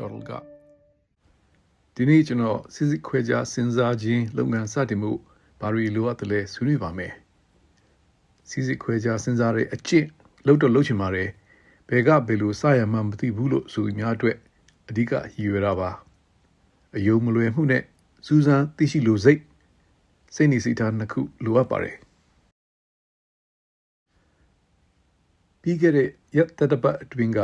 Aristotle ကဒီနေ့ကျွန်တော်စစ်စစ်ခွဲခြားစဉ်းစားခြင်းလုပ်ငန်းစတင်မှုဘာတွေလိုအပ်တယ်လဲဆွေးနွေးပါမယ်စစ်စစ်ခွဲခြားစဉ်းစားတဲ့အကျင့်လုပ်တော့လုပ်ချင်ပါတယ်ဘယ်ကဘယ်လိုစရမှန်းမသိဘူးလို့ဆိုသူများအတွက်အဓိကရည်ရွယ်တာပါအယုံမလွယ်မှုနဲ့စူးစမ်းသိရှိလိုစိတ်စိတ်နေစိတ်ထားနှစ်ခုလိုအပ်ပါတယ်ပြီးခဲ့တဲ့ရက်သတ္တပတ်အတွင်းက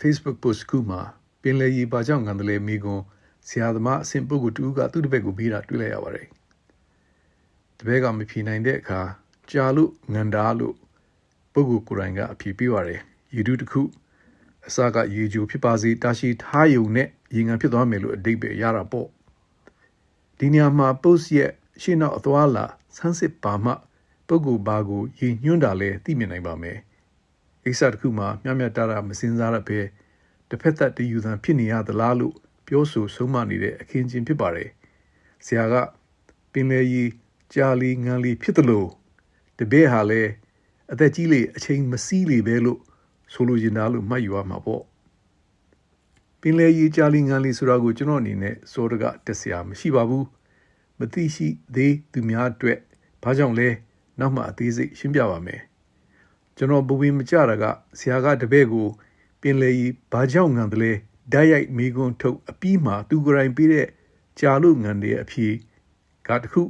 Facebook post ကူမှာ ပင်လယ်ရီပါကြောင့်ငံတယ်လေမိကွန်ဆရာသမားအဆင့်ပုဂ္ဂိုလ်တူကသူ့တပည့်ကိုပြီးတာတွေ့လိုက်ရပါတယ်။တပည့်ကမဖြေနိုင်တဲ့အခါကြာလို့ငံတာလို့ပုဂ္ဂိုလ်ကိုယ်တိုင်ကအဖြေပေးပါတယ်။ရေတူးတစ်ခုအစကရေကြိုဖြစ်ပါစေတာရှိထားယုံနဲ့ရေငံဖြစ်သွားမယ်လို့အတိတ်ပဲရတာပေါ့။ဒီနေရာမှာ post ရဲ့ရှင်းတော့အသွားလာဆန်းစစ်ပါမှပုဂ္ဂိုလ်ဘာကိုရေညွှန်းတာလဲသိမြင်နိုင်ပါမယ်။အိဆာတစ်ခုမှာမြတ်မြတ်တာတာမစင်စားရပဲ တစ်ဖက်သက်တည်ယူသံဖြစ်နေရသလားလို့ပြောဆိုဆုံးမနေတဲ့အခင်းချင်းဖြစ်ပါတယ်။ဆရာကပင်လေကြီးကြာလီငန်းလီဖြစ်တယ်လို့တပည့်ဟာလည်းအသက်ကြီးလေအချိန်မစည်းလေပဲလို့ဆိုလိုချင်တာလို့မှတ်ယူရမှာပေါ့။ပင်လေကြီးကြာလီငန်းလီဆိုတာကိုကျွန်တော်အနေနဲ့စောတကတက်စရာမရှိပါဘူး။မသိရှိသေးသူများအတွက်ဘာကြောင့်လဲနောက်မှအသေးစိတ်ရှင်းပြပါမယ်။ကျွန်တော်ဘဝင်းမကြတာကဆရာကတပည့်ကို ပင်လေကြီးဘာကြောင့်ငံတယ်လဲဓာတ်ရိုက်မိကွန်းထုတ်အပြီးမှာသူကိုယ်တိုင်ပြီးတဲ့ကြာလို့ငံတယ်အဖြေကတခု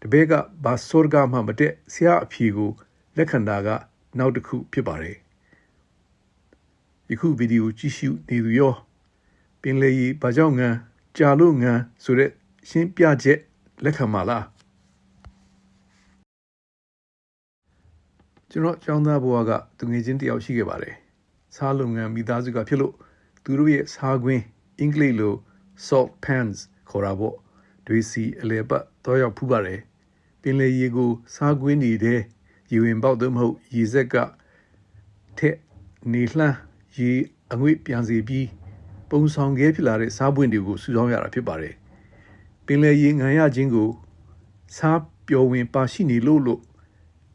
တပည့်ကဘာစောရကမှမတက်ဆရာအဖြေကိုလက်ခံတာက နောက်တစ်ခုဖြစ်ပါတယ်ယခုဗီဒီယိုကြည့်ရှုနေသူရောပင်လေကြီးဘာကြောင့်ငံကြာလို့ငံဆိုတဲ့ရှင်းပြချက်လက်ခံပါလားကျွန်တော်ကျောင်းသားဘဝကသူငယ်ချင်းတယောက်ရှိခဲ့ပါတယ် စားလုပ်ငန်းမိသားစုကဖြစ်လို့သူတို့ရဲ့စားခွင်းအင်္ဂလိပ်လို salt pans ခေါ်တာပေါ့တွေစီအလဲပတ်တော့ရောက်ဖူးပါတယ်ပင်လေရေကို စားခွင်းနေတဲ့ရေဝင်ပေါက်သို့မဟုတ်ရေဆက်ကထက်နေလှမ်းရေအငွေ့ပြန်စီပြီးပုံဆောင်ခဲဖြစ်လာတဲ့စားပွင့်တွေကိုစုဆောင်းရတာဖြစ်ပါတယ်ပင်လေရေငံရခြင်းကိုစားပျော်ဝင်ပါရှိနေလို့လို့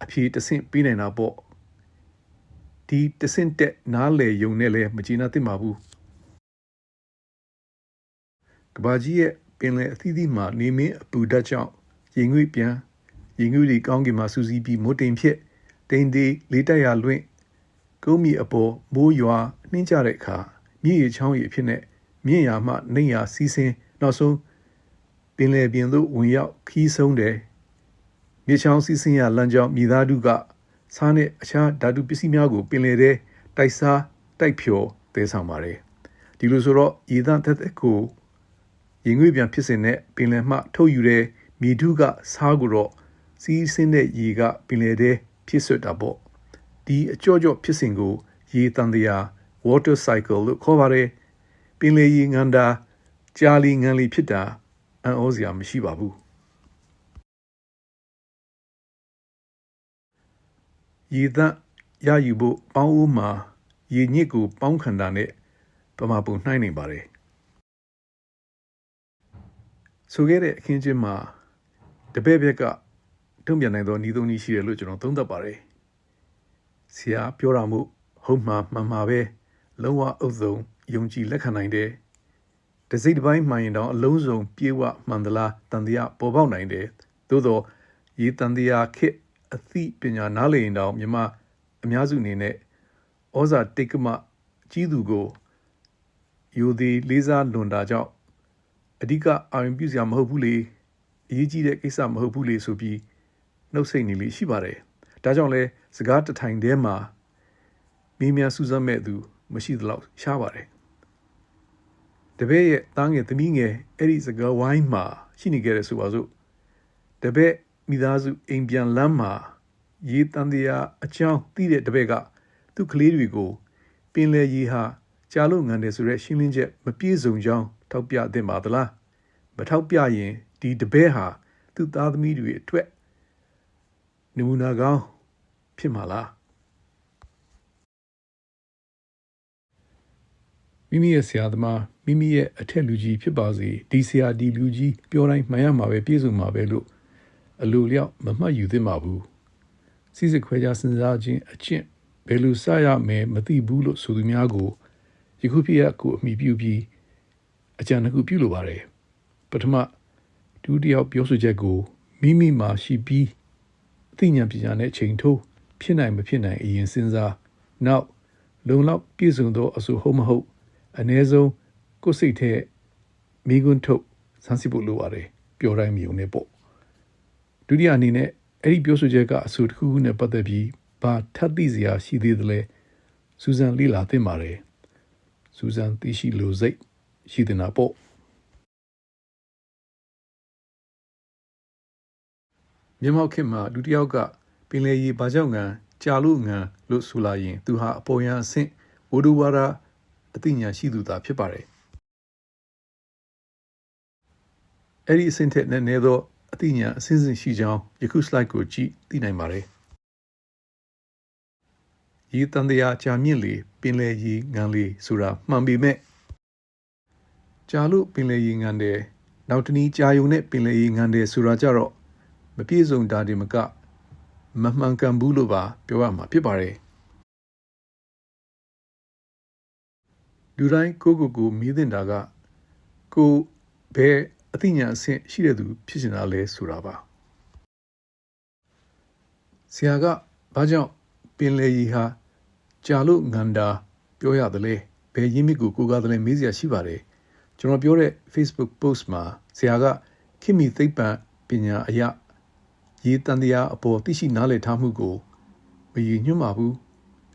အဖြေတဆင့်ပြီးနိုင်တာပေါ့ ဒီတဆင့်တက်နားလေယုံနဲ့လည်းမကျေနပ်သင့်ပါဘူးကဘာကြီးရဲ့ပင်လယ်အသီးသီးမှာနေမင်းအပူဓာတ်ကြောင့်ရင်ငွေ့ပြန်ရင်ငွေ့တွေကောင်းကင်မှာစူးစီးပြီးမိုးတိမ်ဖြစ်တိမ်သေးလေးတက်ရလွင့်ကုန်းမီအပေါ်မိုးရွာနှင်းကြတဲ့အခါမြည်ရချောင်းရည်အဖြစ်နဲ့မြင့်ရာမှနှိမ့်ရာစီးဆင်းနောက်ဆုံးပင်လယ်ပြင်သို့ဝင်ရောက်ခီးဆုံးတယ်မြေချောင်းစီးဆင်းရလမ်းကြောင်းမိသားစုက စားနဲ့အခြားဓာတုပစ္စည်းများကိုပင်လယ်ထဲတိုက်စားတိုက်ဖြော်သဲဆောင်ပါတယ်ဒီလိုဆိုတော့ရေသန့်သက်သက်ကိုရင်ငွေ့ပြန်ဖြစ်စဉ်နဲ့ပင်လယ်မှ ထုတ်ယူတဲ့မြေထုကစားကိုတော့စီးဆင်းတဲ့ရေကပင်လယ်ထဲဖြစ်ဆွတ်တာပေါ့ဒီအကြော့ကြော့ဖြစ်စဉ်ကို ရေတန်တရား water cycle လို့ခေါ်ပါတယ်ပင်လယ်ရေငန္တာကြာလီငန်လီဖြစ်တာအံ့ဩစရာမရှိပါဘူး ရေသန့်ရယူဖို့ပေါင်းဦးမှာရေညစ်ကိုပေါင်းခန္ဓာနဲ့ပမာပုံနှိုင်းနေပါတယ်ဆိုခဲ့တဲ့အခင်းချင်းမှာတပည့်ဘက်ကတုံ့ပြန်နိုင်သောဤသုံးနည်းရှိတယ်လို့ကျွန်တော်သုံးသပ်ပါတယ်ဆရာပြောတာမှုဟုတ်မှာမှန်မှာပဲလုံးဝအုပ်စုံယုံကြည်လက်ခံနိုင်တယ်တစိမ့်တစ်ပိုင်းမှန်ရင်တော့အလုံးစုံပြေဝမှန်သလားတန်တရားပေါ်ပေါက်နိုင်တယ်သို့တော့ရေတန်တရားခစ် အသိပညာနားလည်ရင်တော့မြမအများစုအနေနဲ့ဩဇာတိတ်ကမကြီးသူကိုယူသည်လေးစားလွန်တာကြောင့်အဓိကအာရုံပြုစရာမဟုတ်ဘူးလေအရေးကြီးတဲ့ကိစ္စမဟုတ်ဘူးလေဆိုပြီးနှုတ်ဆက်နေလေရှိပါတယ်ဒါကြောင့်လဲစကားတထိုင်တည်းမှာမိများစူးစမ်းမဲ့သူ မရှိသလောက်ရှားပါတယ်တပည့်ရဲ့သားငယ်သမီးငယ်အဲ့ဒီစကားဝိုင်းမှာရှိနေကြတယ်ဆိုပါစို့တပည့် မိသားစုအိမ်ပြန်လမ်းမှာရေတန်တရားအကြောင်းသိတဲ့တပည့်ကသူ့ကလေးတွေကိုပင်လယ်ရေဟာကြာလို့ငံတယ်ဆိုရက်ရှင်းလင်းချက်မပြည့်စုံကြောင်းထောက်ပြသင့်ပါသလားမထောက်ပြရင်ဒီတပည့်ဟာသူ့သားသမီးတွေအတွက်နမူနာကောင်းဖြစ်မှာလားမိမိရဲ့ဆရာသမားမိမိရဲ့အထက်လူကြီးဖြစ်ပါစေဒီဆရာဒီလူကြီးပြောတိုင်းမှန်ရမှာပဲပြည့်စုံမှာပဲလို့ အလိုလျောက်မမှတ်ယူသင့်ပါဘူးစီစစ်ခွဲခြားစဉ်းစားခြင်းအကျင့်ဘယ်လိုစရမယ်မသိဘူးလို့ဆိုသူများကိုယခုဖြစ်ရကိုအမိပြုပြီးအကြံတစ်ခုပြုလိုပါတယ်ပထမဒုတိယပြောဆိုချက်ကိုမိမိမှာရှိပြီးအသိဉာဏ်ပညာနဲ့ချိန်ထိုးဖြစ်နိုင်မဖြစ်နိုင်အရင်စဉ်းစားနောက်လုံလောက်ပြည့်စုံသောအဆိုဟုတ်မဟုတ်အ ਨੇ ဆုံးကိုယ်စိတ်ထဲမိကွန်းထုတ်စမ်းစစ်ဖို့လိုပါတယ်ပြောတိုင်းမြုံနေပေါ့ ဒုတိယအနေနဲ့အဲ့ဒီပြောဆိုချက်ကအဆိုတစ်ခုခုနဲ့ပတ်သက်ပြီးဘာထပ်သိစရာရှိသေးသလဲစူဇန်လေ့လာသင့်ပါတယ်စူဇန်သိရှိလိုစိတ်ရှိတဲ့နာပေါ့မြန်မာခေတ်မှာလူတစ်ယောက်ကပင်လေရီဘာကြောင့်ငံကြာလို့ငံလို့ဆိုလာရင် သူဟာအပေါ်ယံအဆင့်ဝဒူဝါဒအသိဉာဏ်ရှိသူသာဖြစ်ပါတယ်အဲ့ဒီအဆင့်ထက်နည်းနည်းသောအ သိဉာဏ်အစဉ်စဉ်ရှိကြောင်းယခု slide ကိုကြည့်သိနိုင်ပါတယ်ရေတန်တရားကြာမြင့်လေပင်လေရီငံလေဆိုတာမှန်ပေမဲ့ကြာလို့ပင်လေရီငံတယ်နောက်တနည်းကြာယုံနဲ့ပင်လေရီငံတယ်ဆိုတာကြတော့မပြည့်စုံတာဒီမကမမှန်ကန်ဘူးလို့ပါပြောရမှာဖြစ်ပါတယ်လူတိုင်းကိုကိုကိုမီးတင်တာကကိုဘယ် အသိဉာဏ်အဆင့်ရှိတဲ့သူ ဖြစ်နေတာလဲဆိုတာပါဆရာကဘာကြောင့်ပင်လေကြီးဟာကြာလို့ငန္တာပြောရတယ်လေဘယ်ရင်းမြစ်ကိုကိုကားတယ်လဲမေးစရာရှိပါတယ်ကျွန်တော်ပြောတဲ့ Facebook post မှာဆရာကခင်မီသိပ္ပံပညာအရာရေးတန်တရားအပေါ်သိရှိနားလည်ထားမှုကိုမရည်ညွှန်းပါဘူး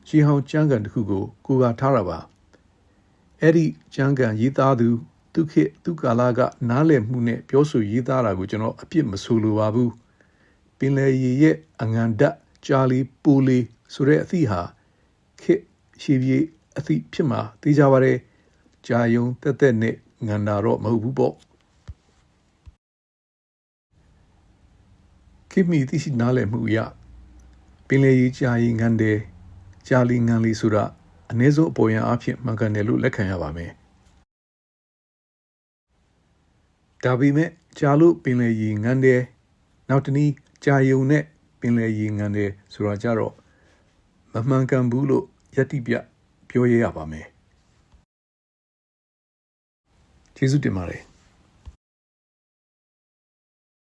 ရှီဟောင်းကျမ်းဂန်တစ်ခုကိုကိုကထားတာပါအဲ့ဒီကျမ်းဂန်ရေးသားသူ သူခေတ်သူကာလကနားလည်မှုနဲ့ပြောဆိုရေးသားတာကိုကျွန်တော်အပြစ်မဆိုလိုပါဘူးပင်လယ်ရေရဲ့အငံဓာတ်ကြာလီပူလီဆိုတဲ့အသည့်ဟာခေတ်ရှည်ပြေအသည့်ဖြစ်မှာသိကြပါတယ်ကြာယုံတက်တက်နဲ့ငံတာတော့မဟုတ်ဘူးပေါ့ခိမီသိရှိနားလည်မှုအရပင်လေကြီးကြာရင်ငံတယ်ကြာလီငံလီဆိုတာအနည်းဆုံးအပေါ်ယံအဖြစ်မှန်ကန်တယ်လို့လက်ခံရပါမယ် ဒါပေမဲ့ကြာလို့ပင်လေကြီးငံတယ်နောက်တနည်းကြာယုံနဲ့ပင်လေကြီးငံတယ်ဆိုတာကြတော့မမှန်ကန်ဘူးလို့ယက်တိပြပြောရရပါမယ်ကျေးဇူးတင်ပါတယ်